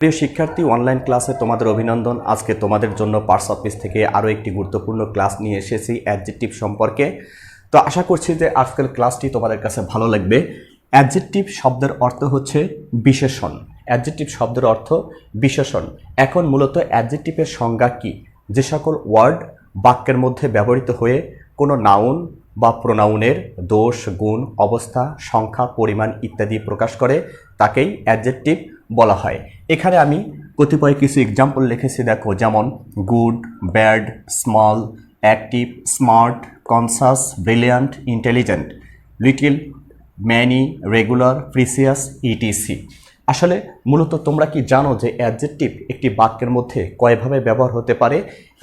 প্রিয় শিক্ষার্থী অনলাইন ক্লাসে তোমাদের অভিনন্দন। আজকে তোমাদের জন্য পার্স অফিস থেকে আরও একটি গুরুত্বপূর্ণ ক্লাস নিয়ে এসেছি অ্যাডজেক্টিভ সম্পর্কে। তো আশা করছি যে আজকের ক্লাসটি তোমাদের কাছে ভালো লাগবে। অ্যাডজেক্টিভ শব্দের অর্থ হচ্ছে বিশেষণ। অ্যাডজেক্টিভ শব্দের অর্থ বিশেষণ। এখন মূলত অ্যাডজেক্টিভের সংজ্ঞা কী? যে সকল ওয়ার্ড বাক্যের মধ্যে ব্যবহৃত হয়ে কোনো নাউন বা প্রোনাউনের দোষ, গুণ, অবস্থা, সংখ্যা, পরিমাণ ইত্যাদি প্রকাশ করে, তাকেই অ্যাডজেক্টিভ বলা হয়। এখানে আমি কতিপয় কিছু এক্সাম্পল লিখেছি, দেখো, যেমন good bad small active smart conscious brilliant intelligent little many regular precious etc আসলে মূলত তোমরা কি জানো যে অ্যাডজেক্টিভ একটি বাক্যের মধ্যে কয়ভাবে ব্যবহার হতে পারে?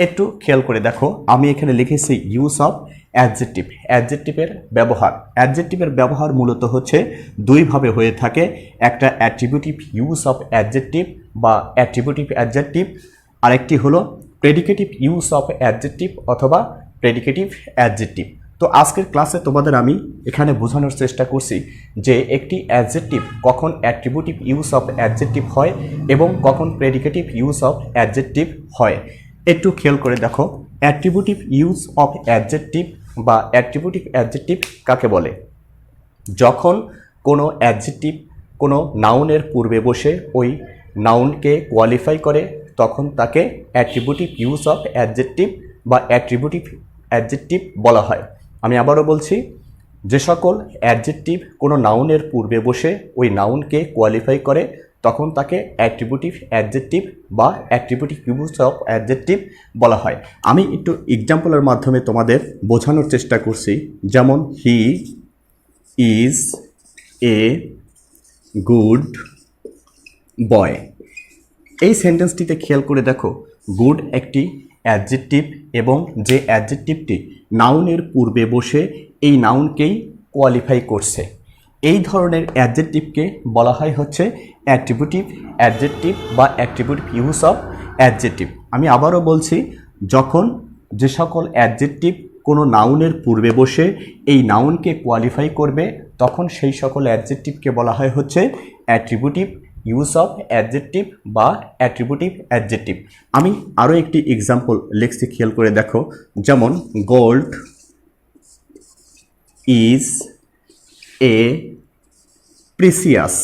একটু খেয়াল করে দেখো। আমি এখানে লিখেছি ইউজ অফ অ্যাডজেক্টিভ। অ্যাডজেক্টিভের ব্যবহার। অ্যাডজেক্টিভের ব্যবহার মূলত হচ্ছে দুইভাবে হয়ে থাকে। একটা অ্যাট্রিবিউটিভ ইউজ অফ অ্যাডজেক্টিভ বা অ্যাট্রিবিউটিভ অ্যাডজেক্টিভ। আরেকটি হলো প্রেডিকেটিভ ইউজ অফ অ্যাডজেক্টিভ অথবা প্রেডিকেটিভ অ্যাডজেক্টিভ। তো আজকের ক্লাসে তোমাদের আমি এখানে বোঝানোর চেষ্টা করছি যে একটি অ্যাডজেক্টিভ কখন অ্যাট্রিবিউটিভ ইউজ অফ অ্যাডজেক্টিভ হয় এবং কখন প্রেডিকেটিভ ইউজ অফ অ্যাডজেক্টিভ হয়। একটু খেয়াল করে দেখো। অ্যাট্রিবিউটিভ ইউজ অফ অ্যাডজেক্টিভ বা অ্যাট্রিবিউটিভ অ্যাডজেক্টিভ কাকে বলে? যখন কোনো অ্যাডজেক্টিভ কোনো নাউনের পূর্বে বসে ওই নাউনকে কোয়ালিফাই করে, তখন তাকে অ্যাট্রিবিউটিভ ইউজ অফ অ্যাডজেক্টিভ বা অ্যাট্রিবিউটিভ অ্যাডজেক্টিভ বলা হয়। আমি আবারও বলছি, যে সকল অ্যাডজেক্টিভ কোনো নাউনের পূর্বে বসে ওই নাউনকে কোয়ালিফাই করে তখন তাকে অ্যাট্রিবিউটিভ অ্যাডজেক্টিভ বা অ্যাট্রিবিউটিভ ইউজ অফ অ্যাডজেক্টিভ বলা হয়। আমি একটু এক্সাম্পলের মাধ্যমে তোমাদের বোঝানোর চেষ্টা করছি। যেমন, he is a good boy. এই সেন্টেন্সটিতে খেয়াল করে দেখো, গুড একটি অ্যাডজেক্টিভ এবং যে অ্যাডজেক্টিভটি নাউনের পূর্বে বসে এই নাউনকেই কোয়ালিফাই করছে। এই ধরনের অ্যাডজেক্টিভকে বলা হয় হচ্ছে অ্যাট্রিবিউটিভ অ্যাডজেক্টিভ বা অ্যাট্রিবিউটিভ ইউজ অফ অ্যাডজেক্টিভ আমি আবারও বলছি, যখন যে সকল অ্যাডজেক্টিভ কোনো নাউনের পূর্বে বসে এই নাউনকে কোয়ালিফাই করবে, তখন সেই সকল অ্যাডজেক্টিভকে বলা হয় হচ্ছে অ্যাট্রিবিউটিভ ইউজ অফ অ্যাডজেক্টিভ বা অ্যাট্রিবিউটিভ অ্যাডজেক্টিভ আমি আরও একটি এক্সাম্পল লিখছি, খেয়াল করে দেখো। যেমন gold is a precious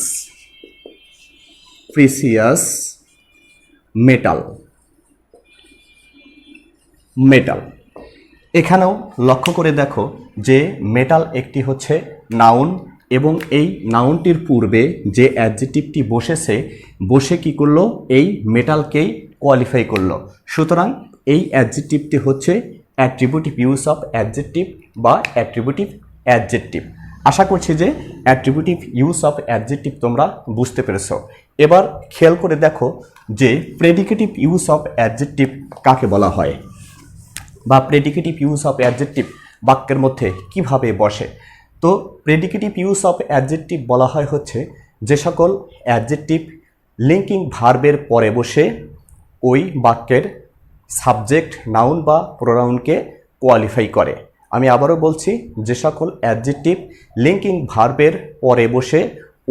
precious metal metal এখানেও লক্ষ্য করে দেখো যে মেটাল একটি হচ্ছে নাউন এবং এই নাউনটির পূর্বে যে অ্যাডজেক্টিভটি বসেছে, বসে কি করল? এই মেটালকেই কোয়ালিফাই করল। সুতরাং এই অ্যাডজেক্টিভটি হচ্ছে অ্যাট্রিবিউটিভ ইউজ অফ অ্যাডজেক্টিভ বা অ্যাট্রিবিউটিভ অ্যাডজেক্টিভ আশা করছি যে অ্যাট্রিবিউটিভ ইউজ অফ অ্যাডজেক্টিভ তোমরা বুঝতে পেরেছ। এবার খেয়াল করে দেখো যে প্রেডিকেটিভ ইউজ অফ অ্যাডজেক্টিভ কাকে বলা হয়? বা প্রেডিকেটিভ ইউজ অফ অ্যাডজেক্টিভ বাক্যের মধ্যে কীভাবে বসে? তো প্রেডিকেটিভ ইউজ অফ অ্যাডজেক্টিভ বলা হয় হচ্ছে যে সকল অ্যাডজেক্টিভ লিঙ্কিং ভার্বের পরে বসে ওই বাক্যের সাবজেক্ট নাউন বা প্রোনাউনকে কোয়ালিফাই করে। আমি আবারও বলছি, যে সকল অ্যাডজেক্টিভ লিঙ্কিং ভার্বের পরে বসে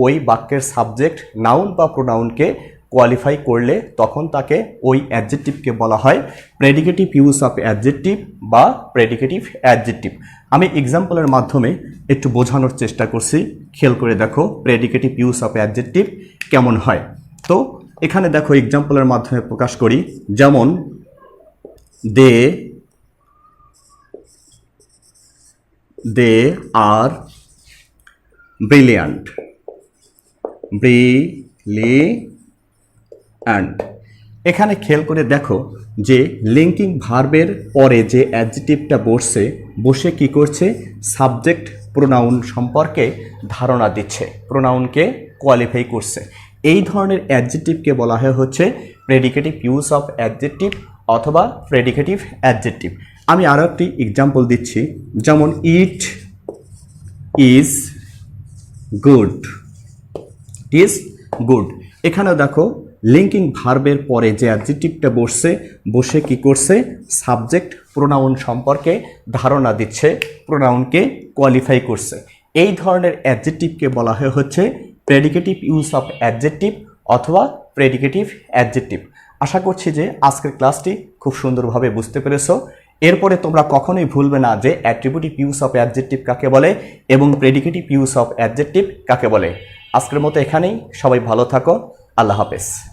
ওই বাক্যের সাবজেক্ট, নাউন বা প্রোনাউনকে কোয়ালিফাই করলে তখন তাকে ওই অ্যাডজেক্টিভকে বলা হয় প্রেডিকেটিভ ইউজ অফ অ্যাডজেক্টিভ বা প্রেডিকেটিভ অ্যাডজেক্টিভ। আমি এক্সাম্পলের মাধ্যমে একটু বোঝানোর চেষ্টা করছি। খেয়াল করে দেখো, প্রেডিকেটিভ ইউজ অফ অ্যাডজেক্টিভ কেমন হয়। তো, এখানে দেখো এক্সাম্পলের মাধ্যমে প্রকাশ করি। যেমন, দে দে আর ব্রিলিয়ান্ট ব্রিলি অ্যান্ড এখানে খেয়াল করে দেখো যে লিঙ্কিং ভার্বের পরে যে অ্যাডজেটিভটা বসছে, বসে কি করছে? সাবজেক্ট প্রোনাউন সম্পর্কে ধারণা দিচ্ছে। প্রোনাউনকে কোয়ালিফাই করছে। এই ধরনের অ্যাডজেটিভকে বলা হয় হচ্ছে প্রেডিকেটিভ ইউজ অফ অ্যাডজেটিভ অথবা প্রেডিকেটিভ অ্যাডজেটিভ আমি আরও একটি এক্সাম্পল দিচ্ছি। যেমন it is good is good এখানে দেখো লিঙ্কিং ভার্বের পরে যে অ্যাডজেক্টিভটা বসছে, বসে কি করছে? সাবজেক্ট প্রোনাউন সম্পর্কে ধারণা দিচ্ছে প্রোনাউনকে কোয়ালিফাই করছে। এই ধরনের অ্যাডজেক্টিভকে বলা হয় হচ্ছে প্রেডিকেটিভ ইউজ অফ অ্যাডজেক্টিভ অথবা প্রেডিকেটিভ অ্যাডজেক্টিভ আশা করছি যে আজকের ক্লাসটি খুব সুন্দরভাবে বুঝতে পেরেছ। এরপরে তোমরা কখনোই ভুলবে না যে অ্যাট্রিবিউটিভ ইউজ অফ অ্যাডজেক্টিভ কাকে বলে এবং প্রেডিকেটিভ ইউজ অফ অ্যাডজেক্টিভ কাকে বলে। আজকের মতো এখানেই। সবাই ভালো থাকো। আল্লাহ হাফেজ।